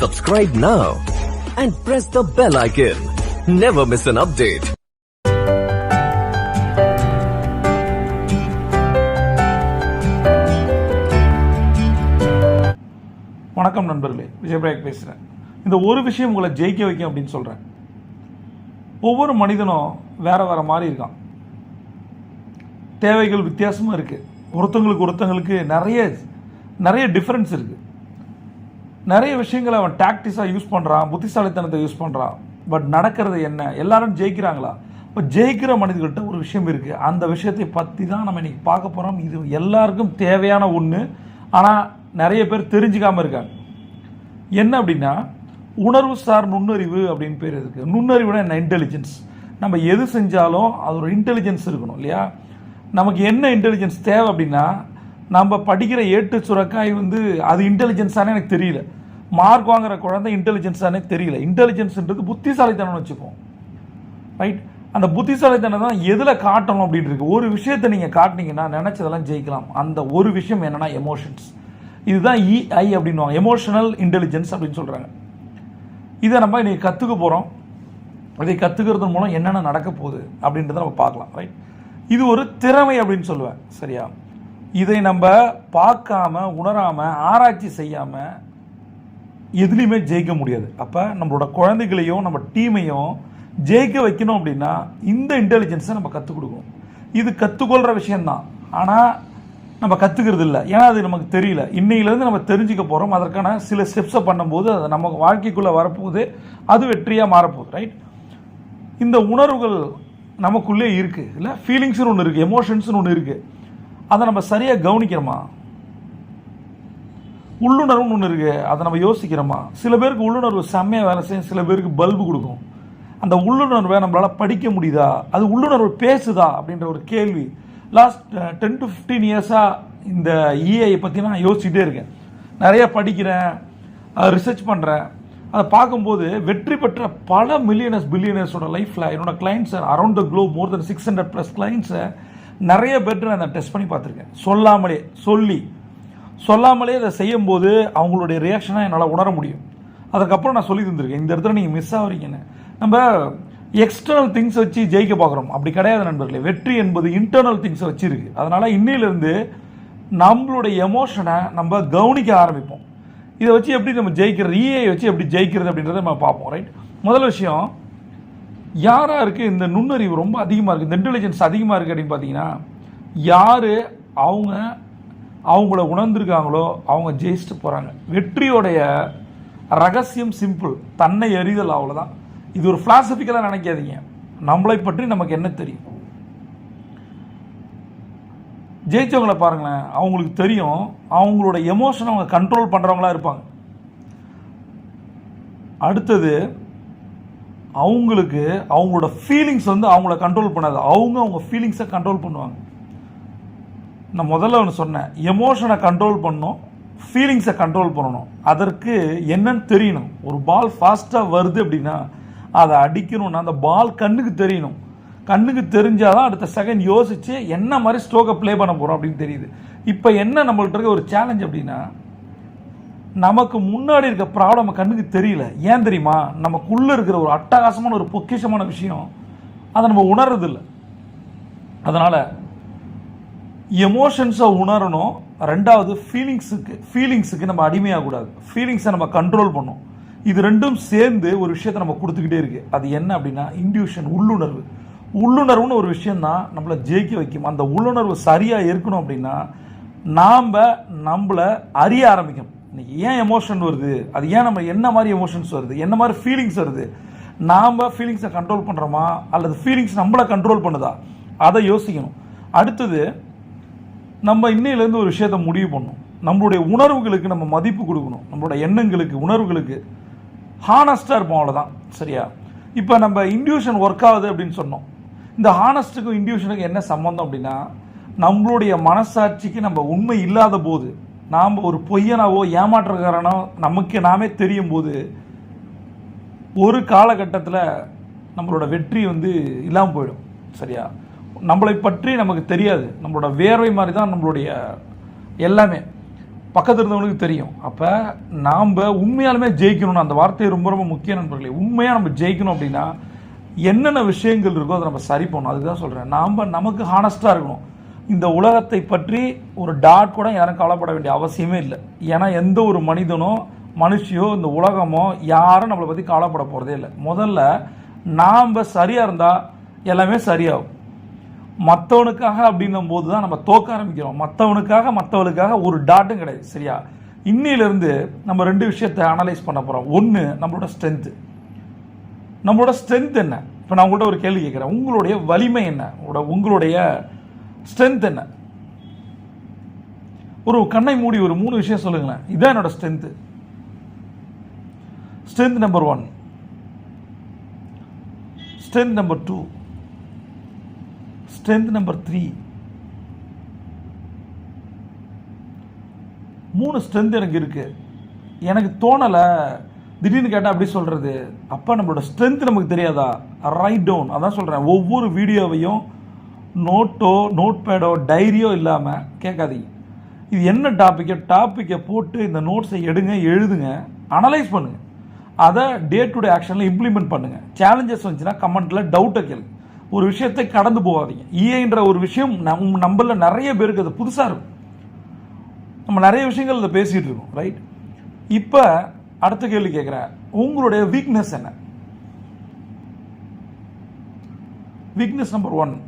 Subscribe now and press the bell icon. Never miss an update. வணக்கம் நண்பர்களே விஜயபிரயாக் பேசுகிறேன் இந்த ஒரு விஷயம் உங்களை ஜெயிக்க வைக்கும் அப்படின்னு சொல்கிறேன் ஒவ்வொரு மனிதனும் வேற வேற மாதிரி இருக்கான். தேவைகள் வித்தியாசமாக இருக்குது ஒருத்தங்களுக்கு ஒருத்தங்களுக்கு நிறைய நிறைய டிஃப்ரென்ஸ் இருக்குது நிறைய விஷயங்களை அவன் டாக்டிஸாக யூஸ் பண்ணுறான் புத்திசாலித்தனத்தை யூஸ் பண்ணுறான் பட் நடக்கிறது என்ன? எல்லாரும் ஜெயிக்கிறாங்களா? இப்போ ஜெயிக்கிற மனிதர்கிட்ட ஒரு விஷயம் இருக்குது அந்த விஷயத்தை பற்றி தான் நம்ம இன்னைக்கு பார்க்க போகிறோம் இது எல்லாருக்கும் தேவையான ஒன்று ஆனால் நிறைய பேர் தெரிஞ்சுக்காமல் இருக்காங்க. என்ன அப்படின்னா உணர்வு சார் நுண்ணறிவு அப்படின்னு பேர் இருக்குது நுண்ணறிவுனா என்ன? இன்டெலிஜென்ஸ் நம்ம எது செஞ்சாலும் அது ஒரு இன்டெலிஜென்ஸ் இருக்கணும் இல்லையா? நமக்கு என்ன இன்டெலிஜென்ஸ் தேவை அப்படின்னா நம்ம படிக்கிற ஏட்டு சுரக்காய் வந்து அது இன்டெலிஜென்ஸானே எனக்கு தெரியல. மார்க் வாங்குற குழந்தை இன்டெலிஜென்ஸானே தெரியல. இன்டெலிஜென்ஸ்ன்றது புத்திசாலித்தனம்னு வச்சுப்போம் ரைட் அந்த புத்திசாலித்தனம் தான் எதில் காட்டணும் அப்படின்ட்டு இருக்கு. ஒரு விஷயத்தை நீங்கள் காட்டினீங்கன்னா நினச்சதெல்லாம் ஜெயிக்கலாம். அந்த ஒரு விஷயம் என்னென்னா எமோஷன்ஸ் இதுதான் இஐ அப்படின்வாங்க எமோஷனல் இன்டெலிஜென்ஸ் அப்படின்னு சொல்கிறாங்க இதை நம்ம இன்றைக்கி கற்றுக்க போகிறோம் இதை கற்றுக்கிறது மூலம் என்னென்ன நடக்க போகுது அப்படின்றத நம்ம பார்க்கலாம். ரைட் இது ஒரு திறமை அப்படின்னு சொல்லுவேன். சரியா? இதை நம்ம பார்க்காம உணராமல் ஆராய்ச்சி செய்யாமல் எதுலேயுமே ஜெயிக்க முடியாது. அப்போ நம்மளோட குழந்தைகளையும் நம்ம டீமையும் ஜெயிக்க வைக்கணும் அப்படின்னா இந்த இன்டெலிஜென்ஸை நம்ம கற்றுக் கொடுக்கணும். இது கற்றுக்கொள்கிற விஷயந்தான் ஆனால் நம்ம கற்றுக்கிறது இல்லை. ஏன்னா அது நமக்கு தெரியல. இன்னையிலேருந்து நம்ம தெரிஞ்சுக்க போகிறோம் அதற்கான சில ஸ்டெப்ஸை பண்ணும்போது அது நம்ம வாழ்க்கைக்குள்ளே வரப்போகுது. அது வெற்றியாக மாறப்போகுது ரைட் இந்த உணர்வுகள் நமக்குள்ளே இருக்குது இல்லை? ஃபீலிங்ஸ்னு ஒன்று இருக்குது எமோஷன்ஸ்னு ஒன்று இருக்குது அதை நம்ம சரியாக கவனிக்கிறோமா? உள்ளுணர்வுன்னு ஒன்று இருக்குது அதை நம்ம யோசிக்கிறோமா? சில பேருக்கு உள்ளுணர்வு செம்மையாக வேலை செய்யும் சில பேருக்கு பல்பு கொடுக்கும். அந்த உள்ளுணர்வை நம்மளால் படிக்க முடியுதா? அது உள்ளுணர்வு பேசுதா? அப்படின்ற ஒரு கேள்வி. லாஸ்ட் டென் டு ஃபிஃப்டீன் இயர்ஸாக இந்த இஏஐ பற்றி நான் யோசிச்சுட்டே இருக்கேன். நிறைய படிக்கிறேன் ரிசர்ச் பண்ணுறேன் அதை பார்க்கும்போது வெற்றி பெற்ற பல மில்லியனர்ஸ் பில்லியனர்ஸோட லைஃப்பில் என்னோட கிளைண்ட்ஸை around the globe more than six hundred plus கிளைண்ட்ஸை நிறைய பேர்ட்டு நான் டெஸ்ட் பண்ணி பார்த்துருக்கேன். சொல்லாமலே சொல்லி. சொல்லாமலே அதை செய்யும்போது அவங்களுடைய ரியாக்ஷனை என்னால் உணர முடியும். அதுக்கப்புறம் நான் சொல்லி தந்திருக்கேன் இந்த இடத்துல நீங்கள் மிஸ் ஆகிறீங்கன்னு நம்ம எக்ஸ்டர்னல் திங்ஸ் வச்சு ஜெயிக்க பார்க்குறோம். அப்படி கிடையாது நண்பர்களே. வெற்றி என்பது இன்டர்னல் திங்ஸை வச்சுருக்கு. அதனால் இன்னிலிருந்து நம்மளுடைய எமோஷனை நம்ம கவனிக்க ஆரம்பிப்போம். இதை வச்சு எப்படி நம்ம ஜெயிக்கிறது இஏ வச்சு எப்படி ஜெயிக்கிறது அப்படின்றத நம்ம பார்ப்போம் ரைட் முதல் விஷயம் யாராக இருக்குது இந்த நுண்ணறிவு ரொம்ப அதிகமாக இருக்குது இந்த இன்டெலிஜென்ஸ் அதிகமாக இருக்குது அப்படின்னு பார்த்தீங்கன்னா யார் அவங்க அவங்கள உணர்ந்திருக்காங்களோ அவங்க ஜெயிச்சுட்டு போகிறாங்க வெற்றியோடைய ரகசியம் சிம்பிள் தன்னை எறிதல் அவ்வளோதான் இது ஒரு ஃபிலாசபிக்கலாக நினைக்காதீங்க. நம்மளை பற்றி நமக்கு என்ன தெரியும்? ஜெயிச்சவங்கள பாருங்களேன் அவங்களுக்கு தெரியும் அவங்களோட எமோஷனை அவங்க கண்ட்ரோல் பண்ணுறவங்களா இருப்பாங்க. அடுத்தது அவங்களுக்கு அவங்களோட ஃபீலிங்ஸ் வந்து அவங்கள கண்ட்ரோல் பண்ணாது. அவங்க அவங்க ஃபீலிங்ஸை கண்ட்ரோல் பண்ணுவாங்க. நான் முதல்ல ஒன்று சொன்னேன். எமோஷனை கண்ட்ரோல் பண்ணணும். ஃபீலிங்ஸை கண்ட்ரோல் பண்ணணும். அதற்கு என்னன்னு தெரியணும். ஒரு பால் ஃபாஸ்ட்டாக வருது அப்படின்னா அதை அடிக்கணும்னா அந்த பால் கண்ணுக்கு தெரியணும். கண்ணுக்கு தெரிஞ்சால் தான் அடுத்த செகண்ட் யோசித்து என்ன மாதிரி ஸ்ட்ரோக்கை ப்ளே பண்ண போகிறோம் அப்படின்னு தெரியுது. இப்போ என்ன நம்மள்ட்ட இருக்க ஒரு சேலஞ்ச் அப்படின்னா நமக்கு முன்னாடி இருக்க ப்ராப்ளம் கண்ணுக்கு தெரியல. ஏன் தெரியுமா? நமக்குள்ளே இருக்கிற ஒரு அட்டகாசமான ஒரு பொக்கிஷமான விஷயம் அதை நம்ம உணர்றதில்லை. அதனால் எமோஷன்ஸை உணரணும். ரெண்டாவது ஃபீலிங்ஸுக்கு ஃபீலிங்ஸுக்கு நம்ம அடிமையாகக்கூடாது. ஃபீலிங்ஸை நம்ம கண்ட்ரோல் பண்ணணும் இது ரெண்டும் சேர்ந்து ஒரு விஷயத்தை நம்ம கொடுத்துக்கிட்டே இருக்குது அது என்ன அப்படின்னா இன்டியூஷன் உள்ளுணர்வு. உள்ளுணர்வுன்னு ஒரு விஷயம் தான் நம்மளை ஜெயிக்க வைக்கும். அந்த உள்ளுணர்வு சரியாக இருக்கணும் அப்படின்னா நாம் நம்மளை அறிய ஆரம்பிக்கணும். இன்னைக்கு ஏன் எமோஷன் வருது? அது ஏன் நம்ம என்ன மாதிரி எமோஷன்ஸ் வருது? என்ன மாதிரி ஃபீலிங்ஸ் வருது? நாம் ஃபீலிங்ஸை கண்ட்ரோல் பண்ணுறோமா அல்லது ஃபீலிங்ஸ் நம்மளை கண்ட்ரோல் பண்ணுதா? அதை யோசிக்கணும். அடுத்தது நம்ம இன்னையிலேருந்து ஒரு விஷயத்தை முடிவு பண்ணணும். நம்மளுடைய உணர்வுகளுக்கு நம்ம மதிப்பு கொடுக்கணும். நம்மளோட எண்ணங்களுக்கு உணர்வுகளுக்கு ஹானஸ்ட்டாக இருப்போம் அவ்வளோதான் சரியா? இப்போ நம்ம இன்டியூஷன் ஒர்க் ஆகுது அப்படின்னு சொன்னோம். இந்த ஹானஸ்ட்டுக்கும் இன்டியூஷனுக்கும் என்ன சம்மந்தம் அப்படின்னா நம்மளுடைய மனசாட்சிக்கு நம்ம உண்மை இல்லாத போது நாம் ஒரு பொய்யனாவோ ஏமாற்றக்காரனோ நமக்கு நாமே தெரியும் போது ஒரு காலகட்டத்தில் நம்மளோட வெற்றி வந்து இல்லாமல் போயிடும். சரியா? நம்மளை பற்றி நமக்கு தெரியாது. நம்மளோட வேர்வை மாதிரி தான் நம்மளுடைய எல்லாமே. பக்கத்தில் இருந்தவங்களுக்கு தெரியும். அப்போ நாம் உண்மையாலுமே ஜெயிக்கணும்னு அந்த வார்த்தை ரொம்ப ரொம்ப முக்கிய நண்பர்களே உண்மையாக நம்ம ஜெயிக்கணும் அப்படின்னா என்னென்ன விஷயங்கள் இருக்கோ அதை நம்ம சரி பண்ணணும். அதுக்கு தான் சொல்கிறேன் நாம் நமக்கு ஹானஸ்ட்டாக இருக்கணும். இந்த உலகத்தை பற்றி ஒரு டாட் கூட யாரும் கவலைப்பட வேண்டிய அவசியமே இல்லை. ஏன்னா எந்த ஒரு மனிதனோ மனுஷியோ இந்த உலகமோ யாரும் நம்மளை பற்றி கவலைப்பட போகிறதே இல்லை. முதல்ல நாம் சரியாக இருந்தால் எல்லாமே சரியாகும். மற்றவனுக்காக அப்படின்னும் போது தான் நம்ம தோக்க ஆரம்பிக்கிறோம். மற்றவனுக்காக மற்றவனுக்காக ஒரு டாட்டும் கிடையாது சரியா? இன்னிலிருந்து நம்ம ரெண்டு விஷயத்தை அனலைஸ் பண்ண போகிறோம் ஒன்று நம்மளோட ஸ்ட்ரென்த்து நம்மளோட ஸ்ட்ரென்த் என்ன? இப்போ நான் உங்கள்கிட்ட ஒரு கேள்வி கேட்குறேன். உங்களுடைய வலிமை என்ன? உங்களுடைய ஸ்ட்ரென்த் என்ன? ஒரு கண்ணை மூடி ஒரு மூணு விஷயம் சொல்லுங்களேன். இதான் என்னோட strength strength number one strength number two strength number three. மூணு ஸ்ட்ரென்த் எனக்கு இருக்குது எனக்கு தோணலை. திடீர்னு கேட்டால் அப்படி சொல்கிறது அப்போ நம்மளோட ஸ்ட்ரென்த் நமக்கு தெரியாதா? ரைட் டவுன் அதான் சொல்கிறேன் ஒவ்வொரு வீடியோவையும் நோட்டோ நோட் பேடோ டைரியோ இல்லாமல் கேட்காதீங்க. இது என்ன டாப்பிக்கோ டாப்பிக்கை போட்டு இந்த நோட்ஸை எடுங்க எழுதுங்க அனலைஸ் பண்ணுங்கள் அதை டே டு டே ஆக்ஷனில் இம்ப்ளிமெண்ட் பண்ணுங்கள் சேலஞ்சஸ் வந்துச்சுன்னா கமெண்ட்டில் டவுட்டை கேளுங்க. ஒரு விஷயத்தை கடந்து போகாதீங்க. ஈஏன்ற ஒரு விஷயம் நம் நம்மள நிறைய பேருக்கு அது புதுசாக இருக்கும். நம்ம நிறைய விஷயங்கள் இதை பேசிகிட்டு இருக்கோம் ரைட் இப்போ அடுத்த கேள்வி கேட்குறேன். உங்களுடைய வீக்னஸ் என்ன? Weakness number one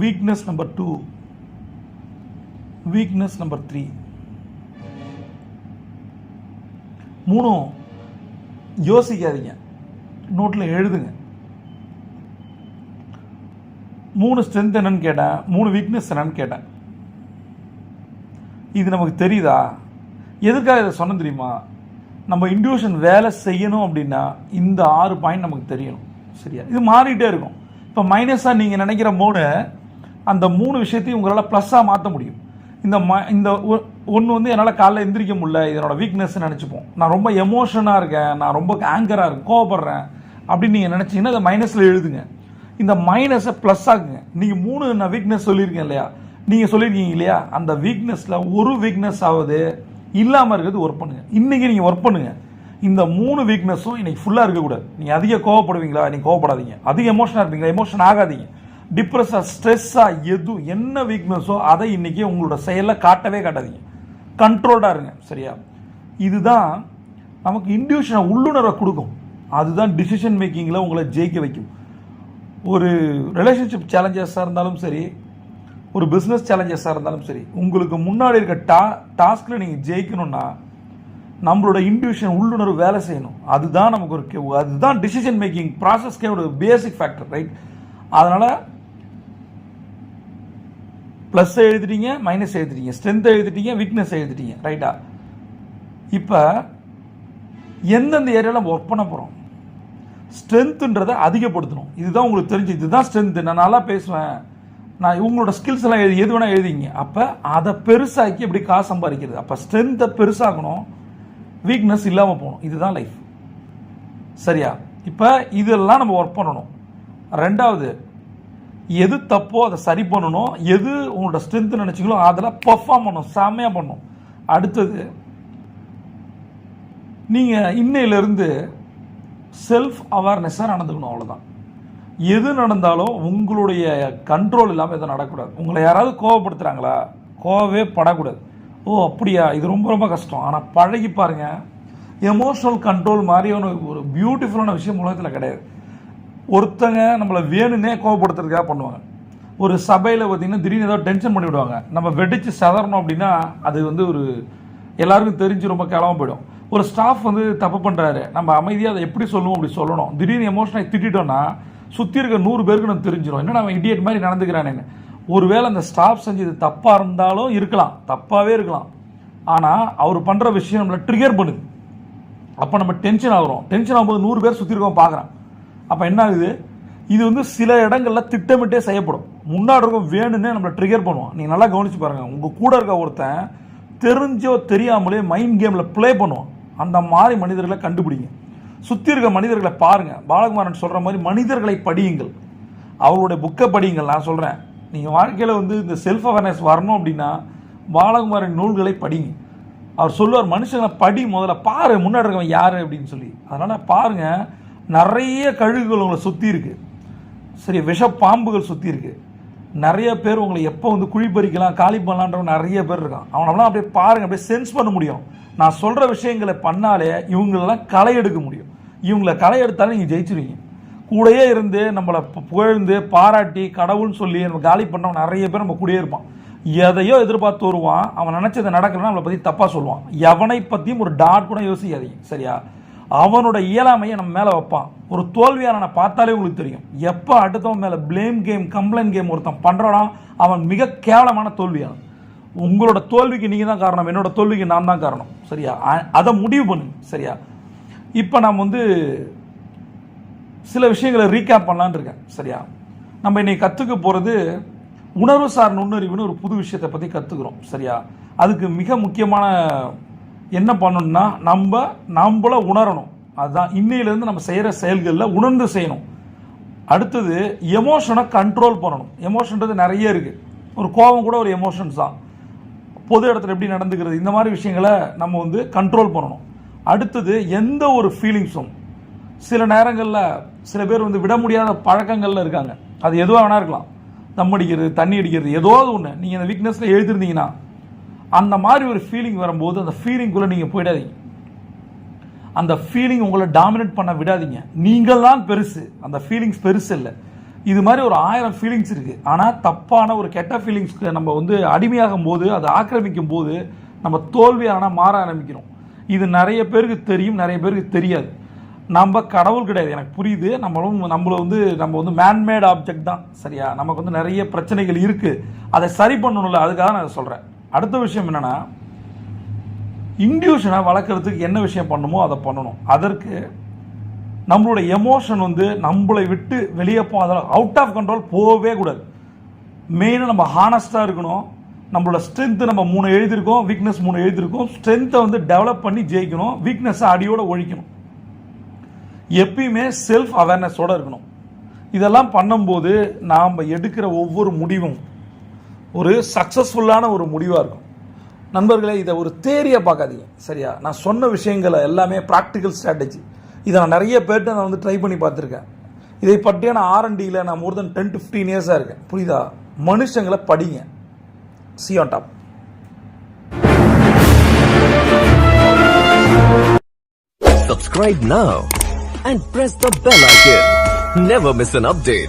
weakness number two weakness number three மூணும் யோசிக்காதீங்க. நோட்டில் எழுதுங்க. மூணு ஸ்ட்ரென்த் என்னன்னு கேட்டேன் மூணு வீக்னஸ் என்னன்னு கேட்டேன். இது நமக்கு தெரியுதா? எதுக்காக இதை சொன்ன தெரியுமா? நம்ம இன்டியூஷன் வேலை செய்யணும் அப்படின்னா இந்த ஆறு பாயிண்ட் நமக்கு தெரியணும். சரியா? இது மாறிட்டே இருக்கும். இப்போ மைனஸாக நீங்கள் நினைக்கிற மூணு அந்த மூணு விஷயத்தையும் உங்களால் ப்ளஸ்ஸாக மாற்ற முடியும். இந்த ம இந்த ஒன்று வந்து என்னால் காலைல எந்திரிக்க முடியல இதனோட வீக்னஸ்ன்னு நினச்சிப்போம். நான் ரொம்ப எமோஷனாக இருக்கேன் நான் ரொம்ப ஆங்கராக இருக்கேன் கோவப்படுறேன் அப்படின்னு நீங்கள் நினச்சிங்கன்னா அதை மைனஸில் எழுதுங்க. இந்த மைனஸை ப்ளஸ் ஆகுங்க. நீங்கள் மூணு நான் வீக்னஸ் சொல்லியிருக்கேன் இல்லையா? நீங்கள் சொல்லியிருக்கீங்க இல்லையா? அந்த வீக்னஸில் ஒரு வீக்னஸ் ஆகுது இல்லாமல் இருக்கிறது ஒர்க் பண்ணுங்கள் இன்றைக்கி நீங்கள் ஒர்க் பண்ணுங்கள் இந்த மூணு வீக்னஸும் இன்றைக்கி ஃபுல்லாக இருக்கக்கூடாது. நீங்கள் அதிக கோவப்படுவீங்களா? நீங்கள் கோவப்படாதீங்க. அதிக எமோஷனாக இருப்பீங்களா? எமோஷன் ஆகாதீங்க. டிப்ரெஸ்ஸாக ஸ்ட்ரெஸ்ஸாக எது என்ன வீக்னஸோ அதை இன்றைக்கி உங்களோட செயலில் காட்டவே காட்டாதீங்க. கண்ட்ரோல்டாக இருங்க. சரியா? இதுதான் நமக்கு இன்டியூஷனை உள்ளுணர்வை கொடுக்கும். அதுதான் டிசிஷன் மேக்கிங்கில் உங்களை ஜெயிக்க வைக்கும். ஒரு ரிலேஷன்ஷிப் சேலஞ்சஸாக இருந்தாலும் சரி ஒரு பிஸ்னஸ் சேலஞ்சஸாக இருந்தாலும் சரி உங்களுக்கு முன்னாடி இருக்க டா டாஸ்கில் நீங்கள் ஜெயிக்கணும்னா நம்மளோட இன்டிவிஷன் உள்ளுணர்வு வேலை செய்யணும். அதுதான் நமக்கு ஒரு கே- அதுதான் டிசிஷன் மேக்கிங் ப்ராசஸ்க்கே ஒரு பேசிக் ஃபேக்டர் ரைட் அதனால் ப்ளஸ் எழுதிட்டீங்க மைனஸ் எழுதிட்டீங்க ஸ்ட்ரென்த் எழுதிட்டீங்க வீக்னஸ் எழுதிட்டீங்க ரைட்டா இப்போ எந்தெந்த ஏரியாவில் ஒர்க் பண்ண போகிறோம் ஸ்ட்ரென்த்துன்றதை அதிகப்படுத்தணும். இதுதான் உங்களுக்கு தெரிஞ்சு இதுதான் ஸ்ட்ரென்த்து நான் நல்லா பேசுவேன். நான் இவங்களோட ஸ்கில்ஸ் எல்லாம் எழுதி எது வேணால் எழுதிங்க. அப்போ அதை பெருசாக்கி எப்படி காசு சம்பாதிக்கிறது? அப்போ ஸ்ட்ரென்த்தை பெருசாகணும் வீக்னஸ் இல்லாமல் போகணும். இதுதான் லைஃப் சரியா? இப்போ இதெல்லாம் நம்ம ஒர்க் பண்ணணும். ரெண்டாவது எது தப்போ அதை சரி பண்ணணும். எது உங்களோட ஸ்ட்ரென்த்து நினச்சிங்களோ அதில் பர்ஃபார்ம் பண்ணணும். செம்மையாக பண்ணணும். அடுத்தது நீங்கள் இன்னையிலேருந்து செல்ஃப் அவேர்னஸாக நடந்துக்கணும் அவ்வளோதான் எது நடந்தாலும் உங்களுடைய கண்ட்ரோல் இல்லாமல் எதுவும் நடக்கக்கூடாது. உங்களை யாராவது கோவப்படுத்துகிறாங்களா கோவவே படக்கூடாது. ஓ அப்படியா? இது ரொம்ப ரொம்ப கஷ்டம். ஆனால் பழகி பாருங்கள் எமோஷனல் கண்ட்ரோல் மாதிரியான ஒரு பியூட்டிஃபுல்லான விஷயம் உலகத்தில் கிடையாது. ஒருத்தங்க நம்மளை வேணும்னே கோவப்படுத்துறதுக்காக பண்ணுவாங்க. ஒரு சபையில் பார்த்தீங்கன்னா திடீர்னு ஏதோ டென்ஷன் பண்ணி விடுவாங்க நம்ம வெடித்து சதறணும் அப்படின்னா அது வந்து ஒரு எல்லாருக்கும் தெரிஞ்சு ரொம்ப கிளம்ப போயிடும். ஒரு ஸ்டாஃப் வந்து தப்பு பண்ணுறாரு நம்ம அமைதியாக அதை எப்படி சொல்லுவோம் அப்படி சொல்லணும். திடீர்னு எமோஷனாக திட்டிட்டோம்னா சுற்றி இருக்க நூறு பேருக்கு நம்ம தெரிஞ்சிடும் என்ன நம்ம இடியட் மாதிரி நடந்துக்கிறானேன்னு. ஒருவேளை அந்த ஸ்டாஃப் செஞ்சது தப்பாக இருந்தாலும் இருக்கலாம். தப்பாகவே இருக்கலாம். ஆனால் அவர் பண்ணுற விஷயம் நம்மளை ட்ரிகர் பண்ணுது. அப்போ நம்ம டென்ஷன் ஆகுறோம். டென்ஷன் ஆகும்போது நூறு பேர் சுற்றி இருக்கோம் பார்க்குறான் அப்போ என்ன ஆகுது? இது வந்து சில இடங்களில் திட்டமிட்டே செய்யப்படும். முன்னாடி இருக்கும் வேணும்னே நம்மளை ட்ரிகர் பண்ணுவோம் நீங்கள் நல்லா கவனித்து பாருங்கள் உங்கள் கூட இருக்க ஒருத்தன் தெரிஞ்சோ தெரியாமலே மைண்ட் கேமில் ப்ளே பண்ணுவோம் அந்த மாதிரி மனிதர்களை கண்டுபிடிங்க. சுற்றி இருக்க மனிதர்களை பாருங்கள் பாலகுமாரன் சொல்கிற மாதிரி மனிதர்களை படியுங்கள். அவருடைய புக்கை படியுங்கள். நான் சொல்கிறேன் நீங்கள் வாழ்க்கையில் வந்து இந்த செல்ஃப் அவேர்னஸ் வரணும் அப்படின்னா பாலகுமாரின் நூல்களை படிங்க. அவர் சொல்லுவார் மனுஷங்களை படி முதல்ல. பாரு முன்னாடி இருக்கவன் யார்? அப்படின்னு சொல்லி. அதனால் பாருங்கள் நிறைய கழுகுகள் உங்களை சுற்றி இருக்குது சரி விஷ பாம்புகள் சுற்றி இருக்குது நிறைய பேர் உங்களை எப்போ வந்து குழி பறிக்கலாம் காலி பண்ணலான்றவங்க நிறைய பேர் இருக்கான் அவனெல்லாம் அப்படியே பாருங்கள் அப்படியே சென்ஸ் பண்ண முடியும். நான் சொல்கிற விஷயங்களை பண்ணாலே இவங்களெல்லாம் களை எடுக்க முடியும். இவங்களை களை எடுத்தாலே நீங்கள் ஜெயிச்சிருவீங்க. கூடயே இருந்து நம்மளை புகழ்ந்து பாராட்டி கடவுள்னு சொல்லி நம்ம காலி பண்ணவன் நிறைய பேர் நம்ம கூடயே இருப்பான். எதையோ எதிர்பார்த்து வருவான். அவன் நினைச்சது நடக்கலன்னா நம்மளை பற்றி தப்பாக சொல்லுவான். எவனை பற்றியும் ஒரு டாட் கூட யோசிக்காதீங்க. சரியா? அவனோட இயலாமையை நம்ம மேலே வைப்பான். ஒரு தோல்வியாளனை பார்த்தாலே உங்களுக்கு தெரியும். எப்போ அடுத்தவன் மேலே ப்ளேம் கேம் கம்ப்ளைண்ட் கேம் ஒருத்தன் பண்றானோ அவன் மிக கேவலமான தோல்வியாளன். உங்களோட தோல்விக்கு நீங்கள் தான் காரணம் என்னோட தோல்விக்கு நான் தான் காரணம். சரியா? அதை முடிவு பண்ணுங்க சரியா? இப்போ நாம் வந்து சில விஷயங்களை ரீகேப் பண்ணலான்னு இருக்கேன். சரியா? நம்ம இன்னைக்கு கற்றுக்க போகிறது உணர்வு சார் நுண்ணறிவுன்னு ஒரு புது விஷயத்தை பற்றி கற்றுக்குறோம் சரியா? அதுக்கு மிக முக்கியமான என்ன பண்ணணும்னா நம்ம நம்மள உணரணும். அதுதான் இன்னையிலேருந்து நம்ம செய்கிற செயல்களில் உணர்ந்து செய்யணும். அடுத்தது எமோஷனை கண்ட்ரோல் பண்ணணும். எமோஷன்றது நிறைய இருக்குது ஒரு கோபம் கூட ஒரு எமோஷன்ஸ் தான். பொது இடத்துல எப்படி நடந்துக்கிறது? இந்த மாதிரி விஷயங்களை நம்ம வந்து கண்ட்ரோல் பண்ணணும். அடுத்தது எந்த ஒரு ஃபீலிங்ஸும் சில நேரங்களில் சில பேர் வந்து விட முடியாத பழக்கங்களில் இருக்காங்க. அது எதுவாக வேணா இருக்கலாம். தம் அடிக்கிறது தண்ணி அடிக்கிறது ஏதோ ஒன்று நீங்கள் அந்த வீக்னஸில் எழுதிருந்தீங்கன்னா அந்த மாதிரி ஒரு ஃபீலிங் வரும்போது அந்த ஃபீலிங்குள்ளே நீங்கள் போயிடாதீங்க. அந்த ஃபீலிங் உங்களை டாமினேட் பண்ண விடாதீங்க. நீங்கள் தான் பெருசு. அந்த ஃபீலிங்ஸ் பெருசு இல்லை. இது மாதிரி ஒரு ஆயிரம் ஃபீலிங்ஸ் இருக்குது ஆனால் தப்பான ஒரு கெட்ட ஃபீலிங்ஸ்க்கு நம்ம வந்து அடிமையாகும் போது அதை ஆக்கிரமிக்கும் போது நம்ம தோல்வியான மாற ஆரம்பிக்கிறோம். இது நிறைய பேருக்கு தெரியும் நிறைய பேருக்கு தெரியாது. நம்ம கடவுள் கிடையாது. எனக்கு புரியுது. நம்மளும் நம்மளை வந்து நம்ம வந்து மேன்மேட் ஆப்ஜெக்ட் தான். சரியா? நமக்கு வந்து நிறைய பிரச்சனைகள் இருக்குது அதை சரி பண்ணணும்ல. அதுக்காக நான் சொல்கிறேன் அடுத்த விஷயம் என்னென்னா இன்டியூஷனை வளர்க்குறதுக்கு என்ன விஷயம் பண்ணுமோ அதை பண்ணணும். அதற்கு நம்மளோட எமோஷன் வந்து நம்மளை விட்டு வெளியே போகாத அவுட் ஆஃப் கண்ட்ரோல் போகவே கூடாது. மெயினாக நம்ம ஹானஸ்ட்டாக இருக்கணும். நம்மளோட ஸ்ட்ரென்த்து நம்ம மூணு எழுதியிருக்கோம் வீக்னஸ் மூணு எழுதியிருக்கோம். ஸ்ட்ரென்த்தை வந்து டெவலப் பண்ணி ஜெயிக்கணும். வீக்னஸை அடியோடு ஒழிக்கணும். எப்பயுமே செல்ஃப் அவேர்னஸோடு இருக்கணும். இதெல்லாம் பண்ணும்போது நாம் எடுக்கிற ஒவ்வொரு முடிவும் ஒரு சக்ஸஸ்ஃபுல்லான ஒரு முடிவாக இருக்கும். நண்பர்களே இதை ஒரு தேரியை பார்க்காதீங்க. சரியா? நான் சொன்ன விஷயங்களை எல்லாமே ப்ராக்டிக்கல் ஸ்ட்ராட்டஜி இதை நான் நிறைய பேர்ட்ட நான் வந்து ட்ரை பண்ணி பார்த்துருக்கேன். இதை பற்றியான ஆர்என்டியில் நான் more than ten to fifteen இயர்ஸாக இருக்கேன். புரியுதா? மனுஷங்களை படிங்க. See on top Subscribe now and press the bell icon. Never miss an update.